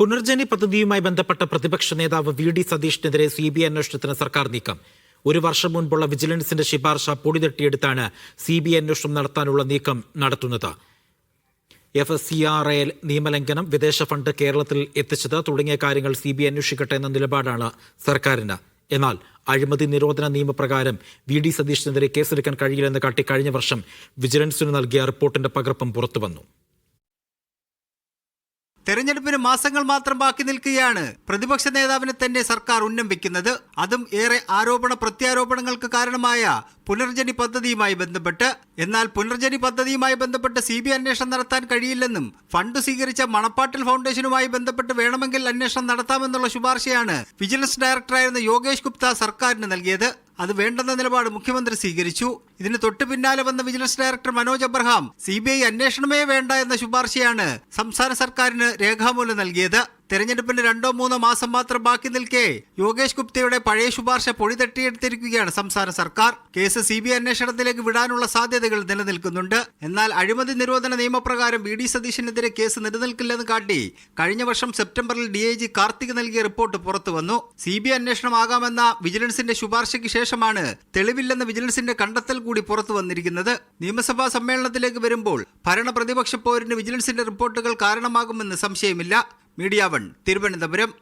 പുനർജനി പദ്ധതിയുമായി ബന്ധപ്പെട്ട പ്രതിപക്ഷ നേതാവ് വി ഡി സതീഷിനെതിരെ സി ബി ഐ അന്വേഷണത്തിന് സർക്കാർ നീക്കം. ഒരു വർഷം മുൻപുള്ള വിജിലൻസിന്റെ ശുപാർശ പൊടിതട്ടിയെടുത്താണ് സി ബി ഐ അന്വേഷണം നടത്താനുള്ള നീക്കം നടത്തുന്നത്. F S C R L നിയമലംഘനം വിദേശ ഫണ്ട് കേരളത്തിൽ എത്തിച്ചത് തുടങ്ങിയ കാര്യങ്ങൾ സി ബി ഐ അന്വേഷിക്കട്ടെ എന്ന നിലപാടാണ് സർക്കാരിന്. എന്നാൽ അഴിമതി നിരോധന നിയമപ്രകാരം വി ഡി സതീഷിനെതിരെ കേസെടുക്കാൻ കഴിയില്ലെന്ന് കാട്ടി കഴിഞ്ഞ വർഷം വിജിലൻസിന് നൽകിയ റിപ്പോർട്ടിന്റെ പകർപ്പും പുറത്തുവന്നു. തെരഞ്ഞെടുപ്പിന് മാസങ്ങൾ മാത്രം ബാക്കി നിൽക്കുകയാണ്. പ്രതിപക്ഷ നേതാവിനെ തന്നെ സർക്കാർ ഉന്നം വെക്കുന്നത് അതും ഏറെ ആരോപണ പ്രത്യാരോപണങ്ങൾക്ക് കാരണമായ പുനർജനി പദ്ധതിയുമായി ബന്ധപ്പെട്ട്. എന്നാൽ പുനർജനി പദ്ധതിയുമായി ബന്ധപ്പെട്ട് സി ബി അന്വേഷണം നടത്താൻ കഴിയില്ലെന്നും ഫണ്ട് സ്വീകരിച്ച മണപ്പാട്ടിൽ ഫൗണ്ടേഷനുമായി ബന്ധപ്പെട്ട് വേണമെങ്കിൽ അന്വേഷണം നടത്താമെന്നുള്ള ശുപാർശയാണ് വിജിലൻസ് ഡയറക്ടറായിരുന്ന യോഗേഷ് ഗുപ്ത സർക്കാരിന് നൽകിയത്. അത് വേണ്ടെന്ന നിലപാട് മുഖ്യമന്ത്രി സ്വീകരിച്ചു. ഇതിന് തൊട്ടു പിന്നാലെ വന്ന vigilance director Manoj Abraham C B I അന്വേഷണമേ വേണ്ട എന്ന ശുപാർശയാണ് സംസ്ഥാന സർക്കാരിന് രേഖാമൂലം നൽകിയത്. തെരഞ്ഞെടുപ്പിന് രണ്ടോ മൂന്നോ മാസം മാത്രം ബാക്കി നിൽക്കെ യോഗേഷ് ഗുപ്തയുടെ പഴയ ശുപാർശ പൊടി തട്ടിയെടുത്തിരിക്കുകയാണ് സംസ്ഥാന സർക്കാർ. കേസ് സി ബി ഐ അന്വേഷണത്തിലേക്ക് വിടാനുള്ള സാധ്യതകൾ നിലനിൽക്കുന്നുണ്ട്. എന്നാൽ അഴിമതി നിരോധന നിയമപ്രകാരം വി ഡി സതീശനെതിരെ കേസ് നിലനിൽക്കില്ലെന്ന് കാട്ടി കഴിഞ്ഞ വർഷം സെപ്റ്റംബറിൽ ഡി ഐ ജി കാർത്തിക് നൽകിയ റിപ്പോർട്ട് പുറത്തുവന്നു സി ബി ഐ അന്വേഷണമാകാമെന്ന വിജിലൻസിന്റെ ശുപാർശയ്ക്ക് ശേഷമാണ് തെളിവില്ലെന്ന വിജിലൻസിന്റെ കണ്ടെത്തൽ കൂടി പുറത്തു വന്നിരിക്കുന്നത്. നിയമസഭാ സമ്മേളനത്തിലേക്ക് വരുമ്പോൾ ഭരണ പ്രതിപക്ഷ പോരിന് വിജിലൻസിന്റെ റിപ്പോർട്ടുകൾ കാരണമാകുമെന്ന് സംശയമില്ല. Media one Thiruvananthapuram.